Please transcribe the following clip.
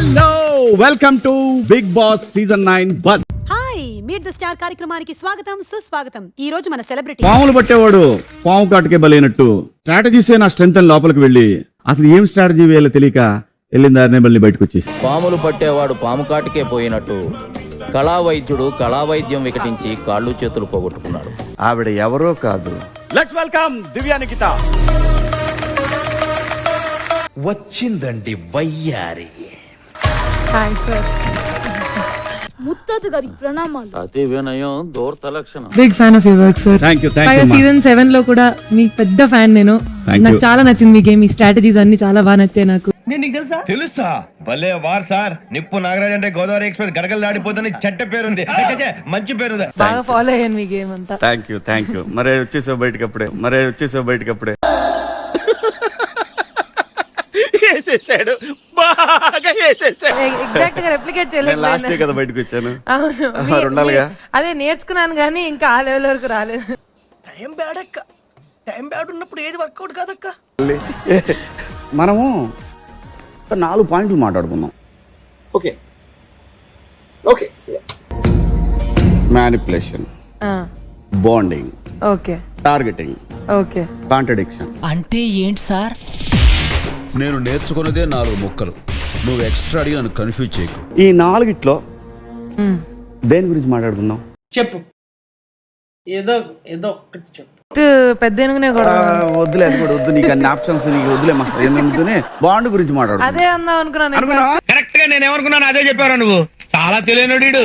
Hello welcome to Bigg Boss season nine boss hi meet the star కార్యక్రమానికి స్వాగతం సుస్వాగతం. ఈ రోజు మన సెలబ్రిటీ పాములు పట్టేవాడు పాము కాటుకే బలైనట్టు. స్ట్రాటజీసే నా స్ట్రెంత్ అని లోపలికి వెళ్ళి అసలు ఏం స్ట్రాటజీ వేయాలో తెలియక వెళ్ళిన దారినే మళ్ళీ బయటకు వచ్చేసి. పాములు పట్టేవాడు పాము కాటికే పోయినట్టు. కళా వైద్యుడు కళా వైద్యం వికటించి కాళ్ళు చేతులు పోగొట్టుకున్నాడు. ఆవిడ ఎవరో కాదు. Let's welcome Divya Nikhita. వచ్చిందండి వయ్యారి. హాయ్ సార్ ముత్తాత గారికి ప్రణామాలు అతి వినయం దూర్త లక్షణం big fan of your work sir thank you thank పైగా యూ సీజన్ సెవెన్లో కూడా మీ పెద్ద ఫ్యాన్ నేను. Thank నాకు you. చాలా నచ్చింది మీ గేమ్ మీ స్ట్రాటజీస్ అన్ని చాలా బాగా నచ్చాయి నాకు. తెలుసా? భలే వార్ సార్. నిప్పు నాగరాజ్ అంటే గోదావరి ఎక్స్ప్రెస్ గడగలు దాడిపోతుంది చెట్ట పేరుంది. ఛే, మంచి పేరుంది. బాగా ఫాలో అయ్యాను మీ గేమ్ అంతా. థ్యాంక్ యూ థ్యాంక్ యూ మరే వచ్చేసావు బయటకి అప్పుడే. మరే వచ్చేసావు బయటకి అప్పుడే. వేసేసాడు బాగా వేసేసాడు ఎగ్జాక్ట్గా రెప్లికేట్ నేను లాస్ట్ కదా బయటకు వచ్చాను. అవును? అదే నేర్చుకున్నాను కానీ ఇంకా ఆ లెవెల్ వరకు రాలేదు. టైం బ్యాడ్ అక్క. టైం బ్యాడ్ ఉన్నప్పుడు ఏది వర్కౌట్ కాదక్క? మనము నాలుగు పాయింట్లు మాట్లాడుకుందాం. Okay. Okay. Manipulation bonding okay. Targeting okay. Contradiction అంటే ఏంటి సార్? నేను నేర్చుకున్నదే నాలుగు ముక్కలు. నువ్వు ఎక్స్ట్రా అడిగి నన్ను కన్ఫ్యూజ్ చేయకు. ఈ నాలుగిట్లో దేని గురించి మాట్లాడుకుందాం? చెప్పు. ఏదో ఏదో ఒక్కటి చెప్పు. పెద్ద ఏనుగునే కూడా వద్దులే అది కూడా వద్దు. నీకు అన్ని ఆప్షన్స్ నీకు వద్దులే మా బాండ్ గురించి మాట్లాడు అదే అందాం అనుకున్నాను కరెక్ట్గా నేను ఏమనుకున్నాను అదే చెప్పారా నువ్వు? చాలా తెలియనుడు